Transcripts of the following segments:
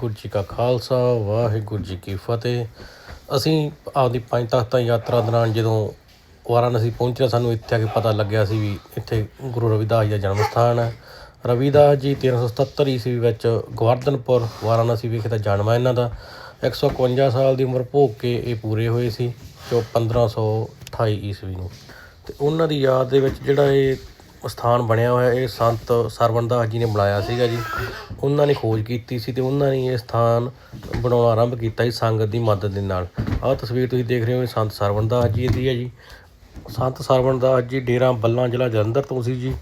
ਵਾਹਿਗੁਰੂ ਜੀ ਕਾ ਖਾਲਸਾ, ਵਾਹਿਗੁਰੂ ਜੀ ਕੀ ਫਤਿਹ। ਅਸੀਂ ਆਪਦੀ ਪੰਜ ਤਖਤਾਂ ਯਾਤਰਾ ਦੌਰਾਨ ਜਦੋਂ ਵਾਰਾਣਸੀ ਪਹੁੰਚਿਆ ਸਾਨੂੰ ਇੱਥੇ ਆ ਕੇ ਪਤਾ ਲੱਗਿਆ ਸੀ ਵੀ ਇੱਥੇ ਗੁਰੂ ਰਵਿਦਾਸ ਜੀ ਦਾ ਜਨਮ ਸਥਾਨ ਹੈ। ਰਵਿਦਾਸ ਜੀ 1377 ਈਸਵੀ ਵਿੱਚ ਗੋਵਰਧਨਪੁਰ ਵਾਰਾਣਸੀ ਵਿਖੇ ਦਾ ਜਨਮ ਹੈ ਇਹਨਾਂ ਦਾ। 151 ਸਾਲ ਦੀ ਉਮਰ ਭੋਗ ਕੇ ਇਹ ਪੂਰੇ ਹੋਏ ਸੀ, ਜੋ 1528 ਈਸਵੀ ਨੂੰ। ਤੇ ਉਹਨਾਂ ਦੀ ਯਾਦ ਦੇ ਵਿੱਚ ਜਿਹੜਾ ਇਹ ਸਥਾਨ ਬਣਿਆ ਹੋਇਆ, ਇਹ ਸੰਤ ਸਰਵਣਦਾਸ ਜੀ ਨੇ ਬਣਾਇਆ ਸੀਗਾ ਜੀ। ਉਹਨਾਂ ਨੇ ਖੋਜ ਕੀਤੀ ਸੀ ਤੇ ਉਹਨਾਂ ਨੇ ਇਹ ਸਥਾਨ ਬਣਾਉਣਾ ਆਰੰਭ ਕੀਤਾ ਸੀ ਸੰਗਤ ਦੀ ਮਦਦ ਦੇ ਨਾਲ। ਆਹ ਤਸਵੀਰ ਤੁਸੀਂ ਦੇਖ ਰਹੇ ਹੋ, ਇਹ ਸੰਤ ਸਰਵਣਦਾਸ ਜੀ ਦੀ ਹੈ ਜੀ। ਸੰਤ ਸਰਵਣ ਦਾਸ ਜੀ ਡੇਰਾ ਬੱਲਾਂ ਜ਼ਿਲ੍ਹਾ ਜਲੰਧਰ ਤੋਂ ਸੀ ਜੀ।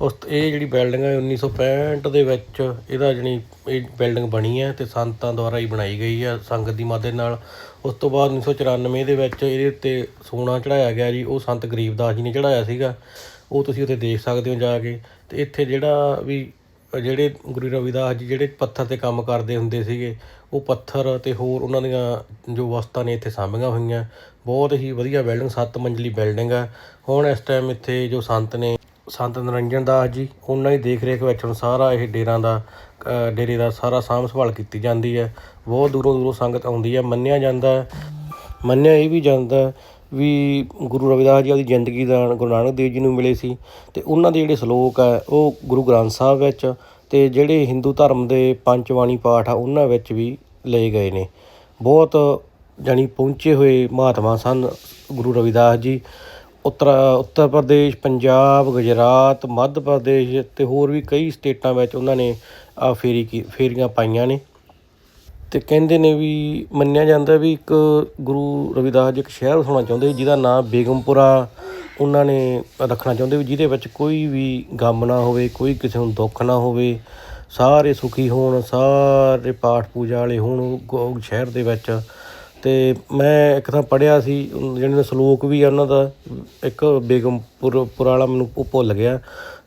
ਉਸ ਇਹ ਜਿਹੜੀ ਬਿਲਡਿੰਗ ਹੈ 1965 ਦੇ ਵਿੱਚ ਇਹਦਾ ਜਣੀ, ਇਹ ਬਿਲਡਿੰਗ ਬਣੀ ਹੈ ਤੇ ਸੰਤਾਂ ਦੁਆਰਾ ਹੀ ਬਣਾਈ ਗਈ ਹੈ ਸੰਗਤ ਦੀ ਮਦਦ ਨਾਲ। ਉਸ ਤੋਂ ਬਾਅਦ 1994 ਦੇ ਵਿੱਚ ਇਹਦੇ ਉੱਤੇ ਸੋਨਾ ਚੜਾਇਆ ਗਿਆ ਜੀ। ਉਹ ਸੰਤ ਗਰੀਬਦਾਸ ਜੀ ਨੇ ਚੜਾਇਆ ਸੀਗਾ। ਉਹ ਤੁਸੀਂ ਉੱਥੇ ਦੇਖ ਸਕਦੇ ਹੋ ਜਾ ਕੇ। ਅਤੇ ਇੱਥੇ ਜਿਹੜਾ ਵੀ, ਜਿਹੜੇ ਗੁਰੂ ਰਵਿਦਾਸ ਜੀ ਜਿਹੜੇ ਪੱਥਰ ਤੇ ਕੰਮ ਕਰਦੇ ਹੁੰਦੇ ਸੀਗੇ, ਉਹ ਪੱਥਰ ਅਤੇ ਹੋਰ ਉਹਨਾਂ ਦੀਆਂ ਜੋ ਵਸਤਾਂ ਨੇ ਇੱਥੇ ਸਾਂਭੀਆਂ ਹੋਈਆਂ। ਬਹੁਤ ਹੀ ਵਧੀਆ ਬਿਲਡਿੰਗ, ਸੱਤ ਮੰਜ਼ਲੀ ਬਿਲਡਿੰਗ ਹੈ। ਹੁਣ ਇਸ ਟਾਈਮ ਇੱਥੇ ਜੋ ਸੰਤ ਨੇ, ਸੰਤ ਨਰਿੰਜਨ ਦਾਸ ਜੀ, ਉਹਨਾਂ ਦੀ ਦੇਖ ਰੇਖ ਵਿੱਚ ਹੁਣ ਸਾਰਾ ਇਹ ਡੇਰਾਂ ਦਾ ਡੇਰੇ ਦਾ ਸਾਰਾ ਸਾਂਭ ਸੰਭਾਲ ਕੀਤੀ ਜਾਂਦੀ ਹੈ। ਬਹੁਤ ਦੂਰੋਂ ਦੂਰੋਂ ਸੰਗਤ ਆਉਂਦੀ ਹੈ, ਮੰਨਿਆ ਜਾਂਦਾ ਮੰਨਿਆ ਇਹ ਵੀ ਜਾਂਦਾ ਵੀ ਗੁਰੂ ਰਵਿਦਾਸ ਜੀ ਦੀ ਜ਼ਿੰਦਗੀ ਦਾ ਗੁਰੂ ਨਾਨਕ ਦੇਵ ਜੀ ਨੂੰ ਮਿਲੇ ਸੀ ਅਤੇ ਉਹਨਾਂ ਦੇ ਜਿਹੜੇ ਸ਼ਲੋਕ ਹੈ ਉਹ ਗੁਰੂ ਗ੍ਰੰਥ ਸਾਹਿਬ ਵਿੱਚ ਅਤੇ ਜਿਹੜੇ ਹਿੰਦੂ ਧਰਮ ਦੇ ਪੰਜ ਬਾਣੀ ਪਾਠ ਆ ਉਹਨਾਂ ਵਿੱਚ ਵੀ ਲਏ ਗਏ ਨੇ। ਬਹੁਤ ਜਾਣੀ ਪਹੁੰਚੇ ਹੋਏ ਮਹਾਤਮਾ ਸਨ ਗੁਰੂ ਰਵਿਦਾਸ ਜੀ। ਉੱਤਰ ਉੱਤਰ ਪ੍ਰਦੇਸ਼, ਪੰਜਾਬ, ਗੁਜਰਾਤ, ਮੱਧ ਪ੍ਰਦੇਸ਼ ਤੇ ਹੋਰ ਵੀ ਕਈ ਸਟੇਟਾਂ ਵਿੱਚ ਉਹਨਾਂ ਨੇ ਆ ਫੇਰੀ ਕੀ, ਫੇਰੀਆਂ ਪਾਈਆਂ ਨੇ। ਅਤੇ ਕਹਿੰਦੇ ਨੇ ਵੀ ਮੰਨਿਆ ਜਾਂਦਾ ਵੀ ਇੱਕ ਗੁਰੂ ਰਵਿਦਾਸ ਜੀ ਇੱਕ ਸ਼ਹਿਰ ਵਸਾਉਣਾ ਚਾਹੁੰਦੇ ਸੀ, ਜਿਹਦਾ ਨਾਂ ਬੇਗਮਪੁਰਾ ਉਹਨਾਂ ਨੇ ਰੱਖਣਾ ਚਾਹੁੰਦੇ ਵੀ ਜਿਹਦੇ ਵਿੱਚ ਕੋਈ ਵੀ ਗਮ ਨਾ ਹੋਵੇ, ਕੋਈ ਕਿਸੇ ਨੂੰ ਦੁੱਖ ਨਾ ਹੋਵੇ। ਸਾਰੇ ਸੁਖੀ ਹੋਣ, ਸਾਰੇ ਪਾਠ ਪੂਜਾ ਵਾਲੇ ਹੋਣ ਗੋ- ਸ਼ਹਿਰ ਦੇ ਵਿੱਚ। ਤੇ ਮੈਂ ਇੱਕ ਤਾਂ ਪੜਿਆ ਸੀ ਉਨ- ਜਿਹੜੇ ਸ਼ਲੋਕ ਵੀ ਆ ਉਹਨਾਂ ਦਾ, ਇੱਕ ਬੇਗਮਪੁਰ, ਪੁਰ ਵਾਲਾ ਮੈਨੂੰ ਭੁੱਲ ਗਿਆ।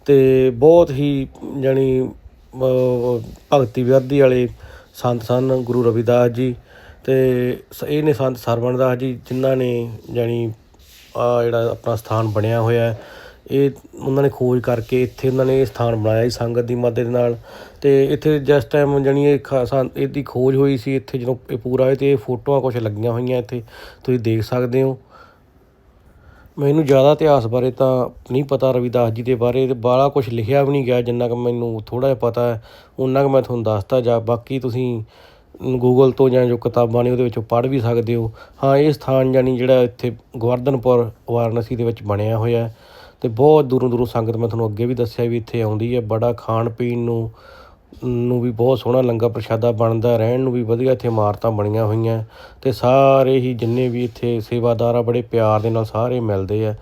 ਤੇ ਬਹੁਤ ਹੀ ਜਾਣੀ ਭਗਤੀ ਵਿਅਰਦੀ ਵਾਲੇ ਸੰਤ ਸਨ ਗੁਰੂ ਰਵਿਦਾਸ ਜੀ ਤੇ ਸ- ਇਹ ਨੇ ਸੰਤ ਸਰਵਣਦਾਸ ਜੀ ਜਿਨ੍ਹਾਂ ਨੇ ਜਾਣੀ ਆ ਜਿਹੜਾ ਆਪਣਾ ਸਥਾਨ ਬਣਿਆ ਹੋਇਆ ਇਹ ਉਹਨਾਂ ਨੇ ਖੋਜ ਕਰਕੇ ਇੱਥੇ ਉਹਨਾਂ ਨੇ ਇਹ ਸਥਾਨ ਬਣਾਇਆ ਸੀ ਸੰਗਤ ਦੀ ਮਦਦ ਨਾਲ। ਤੇ ਇੱਥੇ ਜਿਸ ਟਾਈਮ ਜਾਣੀ ਇਹ ਖਾ- ਸੰ- ਇਹਦੀ ਖੋਜ ਹੋਈ ਸੀ, ਇੱਥੇ ਜਦੋਂ ਇਹ ਪੂਰਾ ਹੋਇਆ ਤੇ ਇਹ ਫੋਟੋਆਂ ਕੁਝ ਲੱਗੀਆਂ ਹੋਈਆਂ ਇੱਥੇ। ਤੁਸੀਂ ਦੇਖ ਸਕਦੇ ਹੋ। ਮੈਨੂੰ ਜ਼ਿਆਦਾ ਇਤਿਹਾਸ ਬਾਰੇ ਤਾਂ ਨਹੀਂ ਪਤਾ ਰਵਿਦਾਸ ਜੀ ਦੇ ਬਾਰੇ ਅਤੇ ਬਾਹਲਾ ਕੁਛ ਲਿਖਿਆ ਵੀ ਨਹੀਂ ਗਿਆ ਜਿੰਨਾ ਕੁ ਮੈਨੂੰ ਥੋੜ੍ਹਾ ਜਿਹਾ ਪਤਾ ਹੈ ਉਨਾ ਕੁ ਮੈਂ ਤੁਹਾਨੂੰ ਦੱਸਤਾ ਜਾਂ, ਬਾਕੀ ਤੁਸੀਂ ਗੂਗਲ ਤੋਂ ਜਾਂ ਜੋ ਕਿਤਾਬਾਂ ਨੇ ਉਹਦੇ ਵਿੱਚੋਂ ਪੜ੍ਹ ਵੀ ਸਕਦੇ ਹੋ। ਹਾਂ, ਇਹ ਸਥਾਨ ਯਾਨੀ ਜਿਹੜਾ ਇੱਥੇ ਗੋਵਰਧਨਪੁਰ, ਵਾਰਾਣਸੀ ਦੇ ਵਿੱਚ ਬਣਿਆ ਹੋਇਆ ਅਤੇ ਬਹੁਤ ਦੂਰੋਂ ਦੂਰੋਂ ਸੰਗਤ ਮੈਂ ਤੁਹਾਨੂੰ ਅੱਗੇ ਵੀ ਦੱਸਿਆ ਵੀ ਇੱਥੇ ਆਉਂਦੀ ਹੈ, ਬੜਾ ਖਾਣ ਪੀਣ ਨੂੰ ਨੂੰ ਵੀ ਬਹੁਤ ਸੋਹਣਾ ਲੰਗਾ ਪ੍ਰਸ਼ਾਦਾ ਬਣਦਾ, ਰਹਿਣ ਨੂੰ ਵੀ ਵਧੀਆ ਇੱਥੇ ਇਮਾਰਤਾਂ ਬਣੀਆਂ ਹੋਈਆਂ ਤੇ ਸਾਰੇ ਹੀ ਜਿੰਨੇ ਵੀ ਇੱਥੇ ਸੇਵਾਦਾਰ ਆ, ਬੜੇ ਪਿਆਰ ਦੇ ਨਾਲ ਸਾਰੇ ਮਿਲਦੇ ਆ।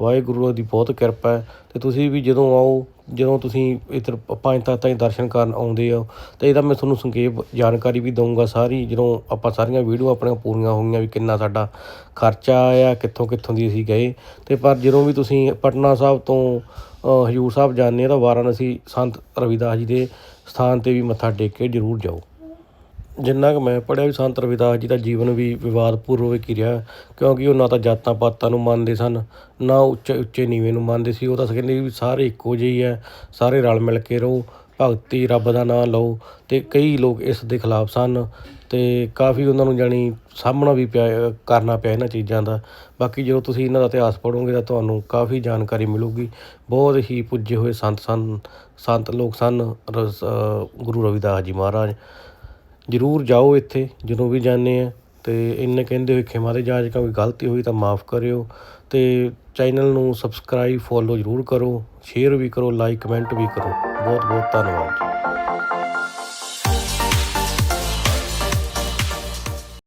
ਵਾਹਿਗੁਰੂ ਦੀ ਬਹੁਤ ਕਿਰਪਾ ਹੈ ਤੇ ਤੁਸੀਂ ਵੀ ਜਦੋਂ ਆਓ, ਜਦੋਂ ਤੁਸੀਂ ਇੱਧਰ ਪੰਜ ਤਖਤਾਂ ਦੇ ਦਰਸ਼ਨ ਕਰਨ ਆਉਂਦੇ ਹੋ, ਤੇ ਇਹਦਾ ਮੈਂ ਤੁਹਾਨੂੰ ਸੰਖੇਪ ਜਾਣਕਾਰੀ ਵੀ ਦਊਂਗਾ ਸਾਰੀ, ਜਦੋਂ ਆਪਾਂ ਸਾਰੀਆਂ ਵੀਡੀਓ ਆਪਣੀਆਂ ਪੂਰੀਆਂ ਹੋਈਆਂ ਵੀ ਕਿੰਨਾ ਸਾਡਾ ਖਰਚਾ ਆਇਆ, ਕਿੱਥੋਂ ਕਿੱਥੋਂ ਦੀ ਅਸੀਂ ਗਏ, ਤੇ ਪਰ ਜਦੋਂ ਵੀ ਤੁਸੀਂ ਪਟਨਾ ਸਾਹਿਬ ਤੋਂ ਹਜ਼ੂਰ ਸਾਹਿਬ ਜਾਂਦੇ ਆ ਤਾਂ ਵਾਰਾਣਸੀ ਸੰਤ ਰਵਿਦਾਸ ਜੀ ਦੇ ਸਥਾਨ ਤੇ ਵੀ ਮੱਥਾ ਟੇਕ ਕੇ ਜ਼ਰੂਰ ਜਾਓ। ਜਿੰਨਾ ਕਿ ਮੈਂ ਪੜ੍ਹਿਆ ਵੀ ਸੰਤ ਰਵਿਦਾਸ ਜੀ ਦਾ ਜੀਵਨ ਵੀ ਵਿਵਾਦਪੂਰਵਕ ਹੀ ਰਿਹਾ, ਕਿਉਂਕਿ ਉਹ ਨਾ ਤਾਂ ਜਾਤਾਂ ਪਾਤਾਂ ਨੂੰ ਮੰਨਦੇ ਸਨ, ਨਾ ਉੱਚੇ ਉੱਚੇ ਨੀਵੇਂ ਨੂੰ ਮੰਨਦੇ ਸੀ। ਉਹ ਤਾਂ ਕਹਿੰਦੇ ਵੀ ਸਾਰੇ ਇੱਕੋ ਜਿਹੇ ਹੈ ਸਾਰੇ ਰਲ ਮਿਲ ਕੇ ਰਹੋ, ਭਗਤੀ ਰੱਬ ਦਾ ਨਾਮ ਲਓ ਤੇ ਕਈ ਲੋਕ ਇਸ ਦੇ ਖਿਲਾਫ ਸਨ। ਅਤੇ ਕਾਫੀ ਉਹਨਾਂ ਨੂੰ ਜਾਣੀ ਸਾਹਮਣਾ ਵੀ ਪਿਆ, ਕਰਨਾ ਪਿਆ ਇਹਨਾਂ ਚੀਜ਼ਾਂ ਦਾ। ਬਾਕੀ ਜਦੋਂ ਤੁਸੀਂ ਇਹਨਾਂ ਦਾ ਇਤਿਹਾਸ ਪੜ੍ਹੋਗੇ ਤਾਂ ਤੁਹਾਨੂੰ ਕਾਫੀ ਜਾਣਕਾਰੀ ਮਿਲੂਗੀ। ਬਹੁਤ ਹੀ ਪੁੱਜੇ ਹੋਏ ਸੰਤ ਸਨ, ਸੰਤ ਲੋਕ ਸਨ, ਰਸ- ਗੁਰੂ ਰਵਿਦਾਸ ਜੀ ਮਹਾਰਾਜ। ਜ਼ਰੂਰ ਜਾਓ ਇੱਥੇ, ਜਦੋਂ ਵੀ ਜਾਂਦੇ ਆ। ਅਤੇ ਇੰਨੇ ਕਹਿੰਦੇ ਹੋਏ ਖਿਮਾ ਦੇ ਜਾਂਚ ਕੋਈ ਗਲਤੀ ਹੋਈ ਤਾਂ ਮਾਫ ਕਰਿਓ। ਅਤੇ ਚੈਨਲ ਨੂੰ ਸਬਸਕ੍ਰਾਈਬ, ਫੋਲੋ ਜ਼ਰੂਰ ਕਰੋ। ਸ਼ੇਅਰ ਵੀ ਕਰੋ, ਲਾਈਕ, ਕਮੈਂਟ ਵੀ ਕਰੋ। ਬਹੁਤ ਬਹੁਤ ਧੰਨਵਾਦ ਜੀ।